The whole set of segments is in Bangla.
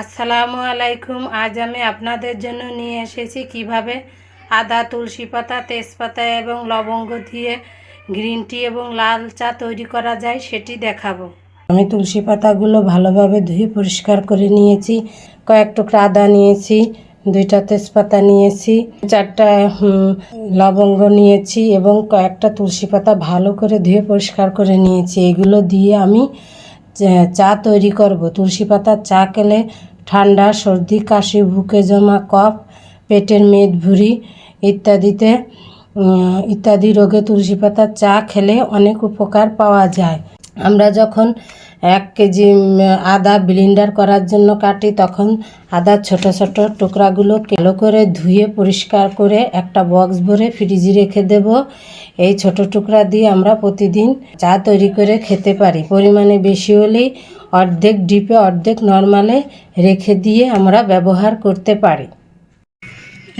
আসসালামু আলাইকুম। আজ আমি আপনাদের জন্য নিয়ে এসেছি কীভাবে আদা, তুলসী পাতা, তেজপাতা এবং লবঙ্গ দিয়ে গ্রিন টি এবং লাল চা তৈরি করা যায়, সেটি দেখাবো। আমি তুলসী পাতাগুলো ভালোভাবে ধুয়ে পরিষ্কার করে নিয়েছি। কয়েক টুকরা আদা নিয়েছি, দুইটা তেজপাতা নিয়েছি, চারটা লবঙ্গ নিয়েছি এবং কয়েকটা তুলসী পাতা ভালো করে ধুয়ে পরিষ্কার করে নিয়েছি। এগুলো দিয়ে আমি চা- তৈরি করব। তুলসী পাতার চা খেলে ঠান্ডা, সর্দি, কাশি, বুকে জমা, কফ, পেটের মেদ, ভুঁড়ি ইত্যাদিতে ইত্যাদি রোগে তুলসী পাতার চা খেলে অনেক উপকার পাওয়া যায়। আমরা যখন এক কেজি আদা ব্লিন্ডার করার জন্য কাটি। তখন আদার ছোট ছোট টুকরাগুলো কেলো করে ধুয়ে পরিষ্কার করে একটা বক্স ভরে ফ্রিজে রেখে দেব। এই ছোট টুকরা দিয়ে আমরা প্রতিদিন চা তৈরি করে খেতে পারি। পরিমাণে বেশি হলেই অর্ধেক ডিপে, অর্ধেক নর্মালে রেখে দিয়ে আমরা ব্যবহার করতে পারি।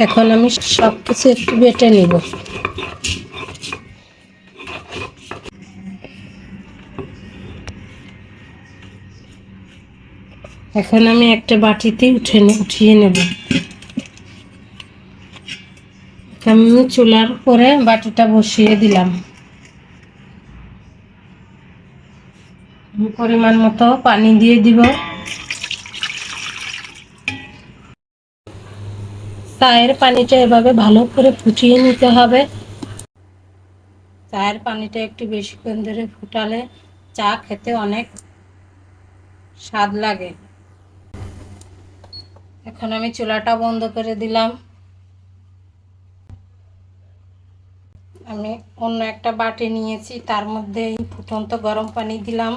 এখন আমি সব কিছু একটু বেটে নিব। এখন আমি একটা বাটিতে উঠে উঠিয়ে নেব। আমি চুলার উপরে বাটিটা বসিয়ে দিলাম। পরিমাণ মতো পানি দিয়ে দিব। চায়ের পানিটা এভাবে ভালো করে ফুটিয়ে নিতে হবে। চায়ের পানিটা একটু বেশিক্ষণ ধরে ফুটালে চা খেতে অনেক স্বাদ লাগে। এখন আমি চুলাটা বন্ধ করে দিলাম। আমি অন্য একটা বাটি নিয়েছি, তার মধ্যে এই ফুটন্ত গরম পানি দিলাম।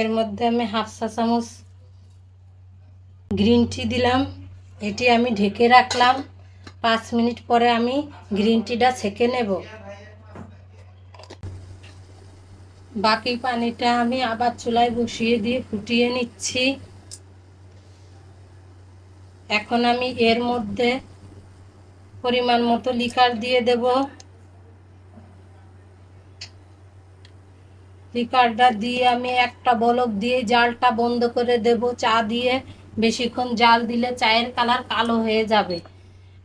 এর মধ্যে আমি হাফ চা চামচ গ্রিন টি দিলাম। এটি আমি ঢেকে রাখলাম। পাঁচ মিনিট পরে আমি গ্রিন টিটা ছেঁকে নেব। বাকি পানিটা আমি আবার চুলায় বসিয়ে দিয়ে ফুটিয়ে নিচ্ছি। এখন আমি এর মধ্যে পরিমাণ মতো লিকার দিয়ে দেব। লিকারটা দিয়ে আমি একটা বলক দিয়ে জালটা বন্ধ করে দেব, চা দিয়ে। বেশিক্ষণ জাল দিলে চায়ের কালার কালো হয়ে যাবে।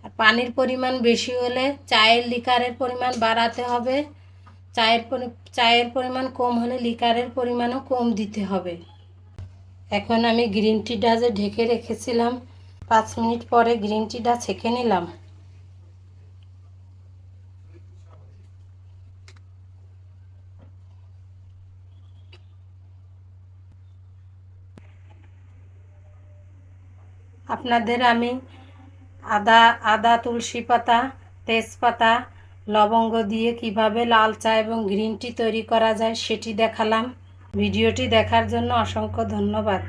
আর পানির পরিমাণ বেশি হলে চায়ের লিকারের পরিমাণ বাড়াতে হবে। চায়ের চায়ের পরিমাণ কম হলে লিকারের পরিমাণও কম দিতে হবে। এখন আমি গ্রিন টিটা যে ঢেকে রেখেছিলাম। পাঁচ মিনিট পরে গ্রিন টিটা ছেঁকে নিলাম। আপনাদের আমি আদা আদা, তুলসী পাতা, তেজপাতা লবঙ্গ দিয়ে কীভাবে লাল চা এবং গ্রিন টি তৈরি করা যায় সেটি দেখালাম। ভিডিওটি দেখার জন্য অসংখ্য ধন্যবাদ।